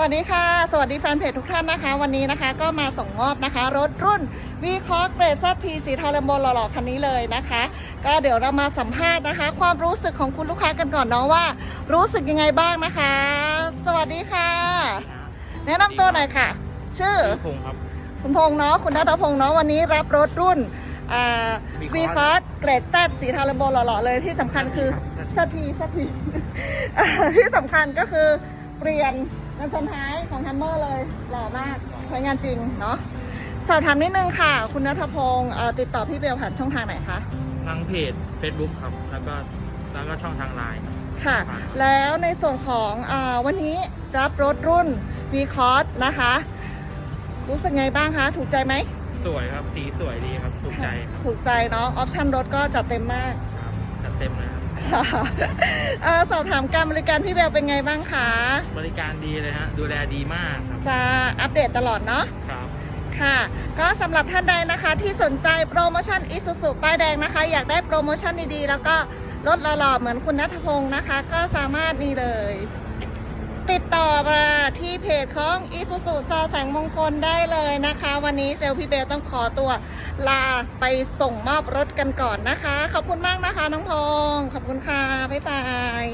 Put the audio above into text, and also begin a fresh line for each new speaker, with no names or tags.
วัสดีค่ะ สวัสดีแฟนเพจทุกท่านนะคะ วันนี้นะคะก็มาส่งมอบนะคะ รถรุ่น v c o s เกรซพีสีเทาเลมโบหล่อๆคันนี้เลยนะคะ ก็เดี๋ยวเรามาสัมภาษณ์นะคะ ความรู้สึกของคุณลูกค้ากันก่อนเนาะว่า รู้สึกยังไงบ้างนะคะ สวัสดีค่ะ แนะนำตัวหน่อยค่ะ ชื่อ
พงศ์ครับ
คุณพงษ์เนาะคุณนัทพงษ์เนาะวันนี้รับรถรุ่นอ่า v c o s เกรดแซสีเทาเลมโบหล่อๆเลยที่สำคัญคือสัทีสัทีที่สำคัญก็คือเปลี่ยน กันชนท้ายของฮัมเมอร์เลยหล่อมากใช้งานจริงเนาะสอบถามนิดนึงค่ะ คุณนัทพงศ์เอ่อติดต่อพี่เบลผ่านช่องทางไหนคะ
ทางเพจ Facebook ครับ แล้วก็แล้วก็ช่องทางไลน์
ค่ะ แล้วในส่วนของอาวันนี้รับรถรุ่น v c o s นะคะ รู้สึกไงบ้างคะ ถูกใจไหม
สวยครับ สีสวยดีครับ ถูกใจ
ถูกใจเนาะ ออปชั่นรถก็จัดเต็มมาก
ครับ
ค่ะเอ่อสอบถามการบริการพี่เบลเป็นไงบ้างคะ
บริการดีเลยฮะ ดูแลดีมากครับ
จะอัปเดตตลอดเนาะ
ครับ
ค่ะ ก็สำหรับท่านใดนะคะที่สนใจโปรโมชั่นอิสุสุป้ายแดงนะคะ อยากได้โปรโมชั่นดีๆ แล้วก็ลดหล่อๆเหมือนคุณนัทพงศ์นะคะ ก็สามารถนี่เลย ติดต่อมาที่เพจของอิสุสุซอแสงมงคลได้เลยนะคะ วันนี้เซลลพี่เบลต้องขอตัวลาไปส่งมอบรถกันก่อนนะคะ ขอบคุณมากนะคะ น้องพงศ์ขอบคุณค่ะ บ๊ายบาย